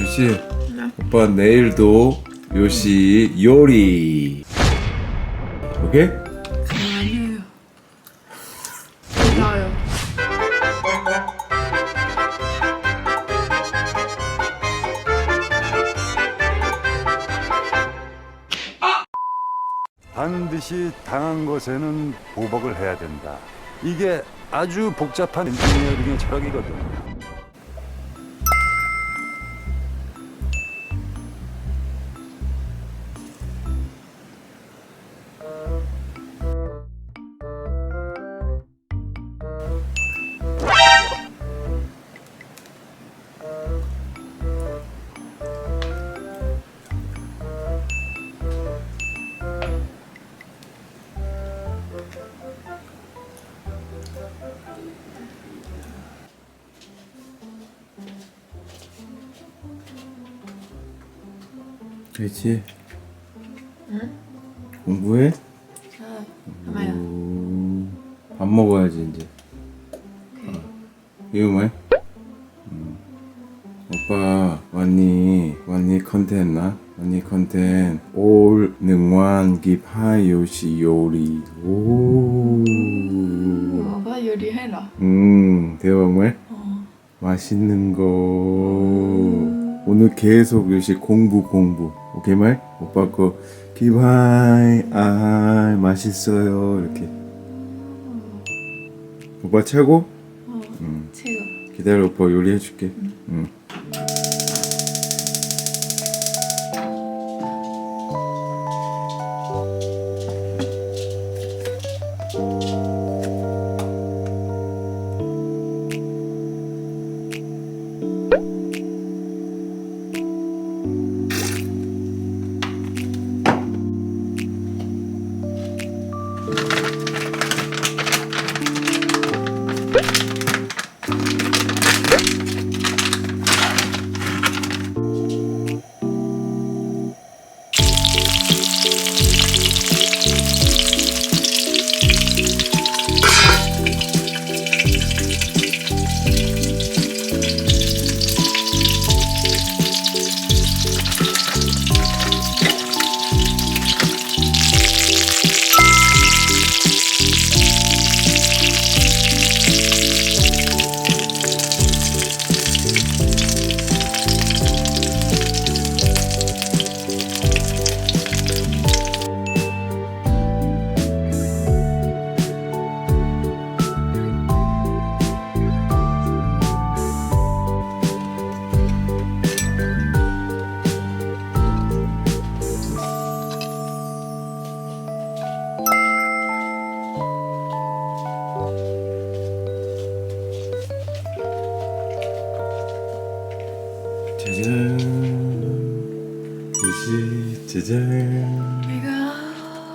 요시 오빠 내일도 요시 요리 오케이? 아니에요. 나요. 반드시 당한 것에는 보복을 해야 된다. 이게 아주 복잡한 엔지니어링의 철학이거든. 그렇지 응? 공부해? 아, 엄마야. 오, 밥 먹어야지 이제 어. 이거 뭐야? 음. 오빠 왔니? 왔니 컨텐 나? 왔니 컨텐 올 능완 깁하 요시 요리 오 오빠 요리해라. 음, 대박 말 어. 맛있는 거 오늘 계속 요시 공부 공부 말 오빠 거 기바이 아 맛있어요 이렇게 오빠 최고 어. 음. 최고. 기다려 오빠 요리해 줄게 음. 짜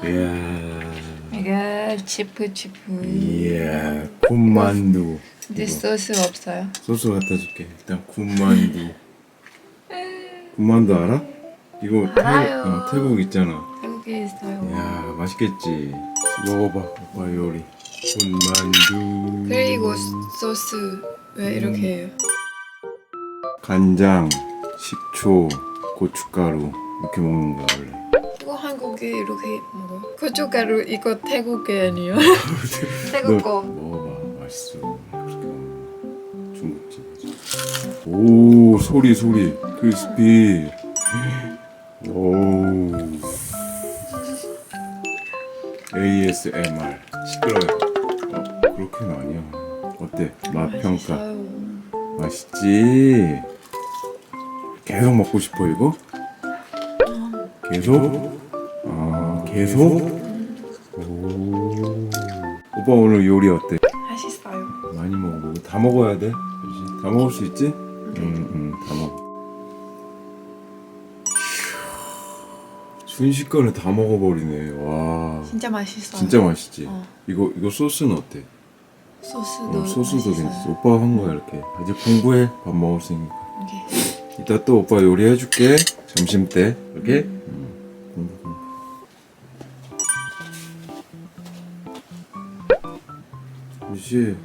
이야 내가 치프 치프. 이야 군만두 근데 이거. 소스 없어요. 소스 갖다 줄게. 일단 군만두. 군만두 알아? 이거 알아요. 태국, 어, 태국 있잖아. 태국에 있어요. 야 맛있겠지. 먹어봐 오빠 요리. 군만두. 그리고 소스 왜 이렇게 해요? 간장, 식초, 고춧가루 이렇게 먹는 거야 원래. 이거 한국에 이렇게 먹어. 고춧가루 이거 태국게 아니에요? 태국 너 거. 먹어봐 맛있어. 그렇게 먹는. 중국집에서. 오 소리 소리 크리스피. 오. ASMR 시끄러워. 어, 그렇게는 아니야. 어때? 맛 평가. 맛있지? 계속 먹고 싶어 이거? 계속? 아 계속? 오. 오빠 오늘 요리 어때? 맛있어요. 많이 먹어. 다 먹어야 돼. 그렇지? 다 먹을 수 있지? 응, 응, 다 먹어. 순식간에 다 먹어버리네. 와, 진짜 맛있어요. 진짜 맛있지. 어. 이거 이거 소스는 어때? 소스도 어, 소스도 맛있어요. 괜찮어. 오빠 한 거야 이렇게. 이제 공부해. 밥 먹었으니까. 오케이. 이따 또 오빠 요리 해줄게. 점심 때. 오케이? 응. 공부 공부. 유시.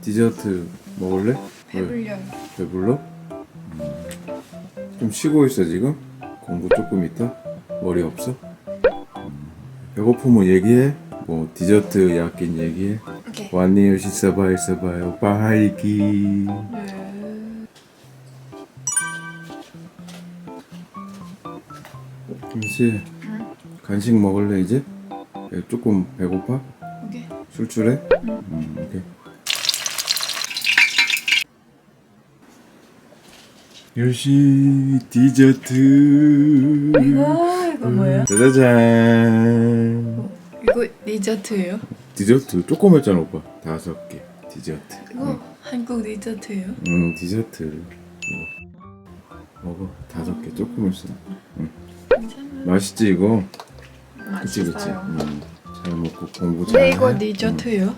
디저트 먹을래? 왜? 배불려요. 배불러? 음. 좀 쉬고 있어 지금? 공부 조금 있다? 머리 없어? 음, 배고프면 얘기해 뭐 디저트 약긴 얘기해 오케이. 완니 요시 써봐 있어봐요 빠이기 네. 김씨 간식 먹을래 이제? 배- 조금 배고파? 오케이. 출출해? 음, 오케이. 요시 디저트 이거 이거 뭐예요? 짜자잔 이거 디저트예요? 디저트 조그맣잖아 오빠 다섯 개 디저트 이거 한국 디저트예요? 음 디저트 이거 먹어 다섯 개 조그맣어 괜찮아. 맛있지 이거 그치 그치 맛있어요. 음, 잘 먹고 공부 네 잘해 이거 음. 디저트예요?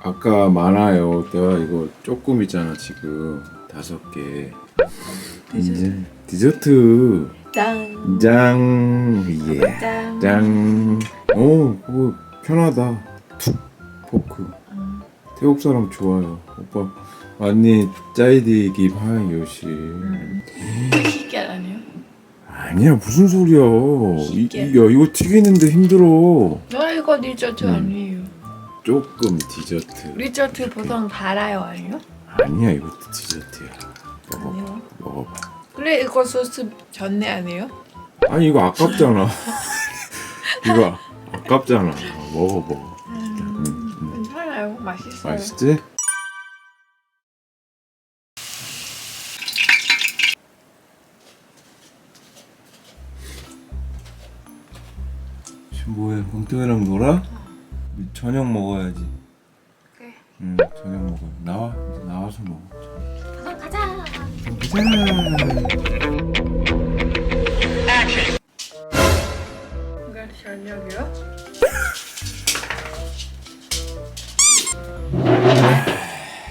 아까 많아요 내가 이거 조금 있잖아 지금 다섯 개 이제 디저트 짠. 짱 예. 짠. 짠. 오, 그거 편하다. 툭 포크. 음. 태국 사람 좋아요. 오빠 완니 짜이디 기파이 요시. 시계 아니에요? 아니야 무슨 소리야. 이, 야 이거 튀기는데 힘들어. 나 이거 디저트 음. 아니에요. 조금 디저트. 디저트 보통 달아요 아니요? 아니야 이것도 디저트야. 먹어 아니요. 먹어봐. 그래 이거 소스 전내 아니에요? 아니 이거 아깝잖아. 이거 아깝잖아. 먹어 먹어. 음, 음. 괜찮아요. 맛있어요. 맛있지? 홍태이랑 놀아? 저녁 먹어야지. 오케이. 응, 저녁 먹어. 나와. 이제 나와서 먹어. 가자. 가자. 이거 저녁이요?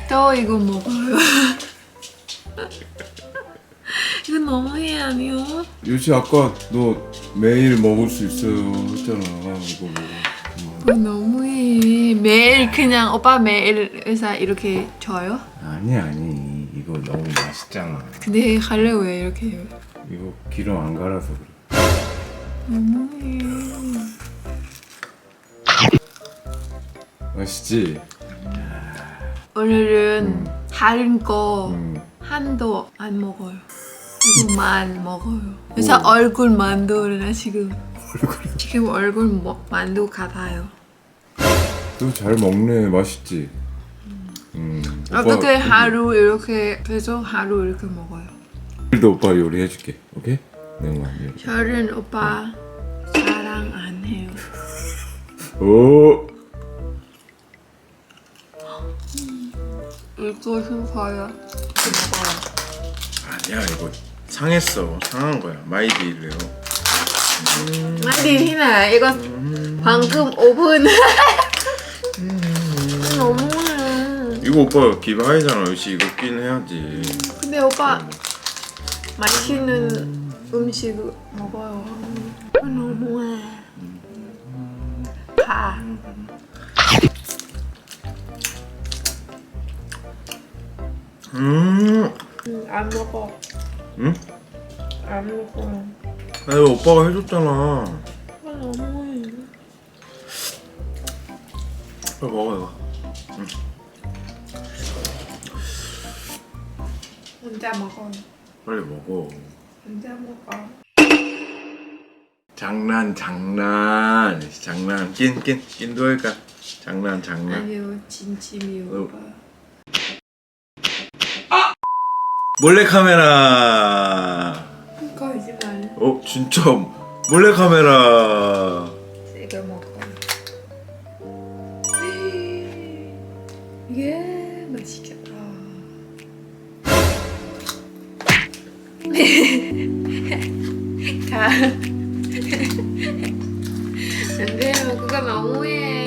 또 이거 먹어요. 아니요? 요시 아까 너 매일 먹을 수 있어요 했잖아. 이거 먹어. 어. 이거 너무해. 매일 그냥 오빠 매일 의사 이렇게 줘요? 아니 아니 이거 너무 맛있잖아. 근데 할래 왜 이렇게 해요? 이거 기름 안 갈아서 그래. 너무해. 맛있지? 오늘은 다른 거 음. 한도 안 먹어요. 이거만 먹어요. 그래서 얼굴 만두를 지금 지금 얼굴 뭐, 만두 같아요. 너잘 먹네. 맛있지? 음. 어떻게 하루 이렇게 계속 하루 이렇게 먹어요. 오늘도 오빠 요리해 줄게. 오케이? 내가 요리. 저는 오빠 사랑 안 해요. 오. 이거 싶어요. 아니야 이거 상했어. 상한 거야. 마이디래요. 아니 희나 이거 방금 5분 너무해. 이거 오빠 기바이잖아. 역시 이거 끼는 해야지. 근데 오빠 맛있는 음식 먹어요. 너무해. 가. 음. 안 먹어. 응? 안 먹어. 아니 오빠가 해줬잖아. 너무해. 빨리 먹어 이거. 혼자 먹어. 빨리 먹어. 혼자 먹어. 장난 장난 장난 낀낀 낀도 할까? 장난 장난. 아니요 진심이요 어. 오빠. 몰래 카메라. 거짓말. 어 진짜 몰래 카메라. 이거 먹어. 이게 맛있겠다. 가. 안 돼요. 그거 너무해.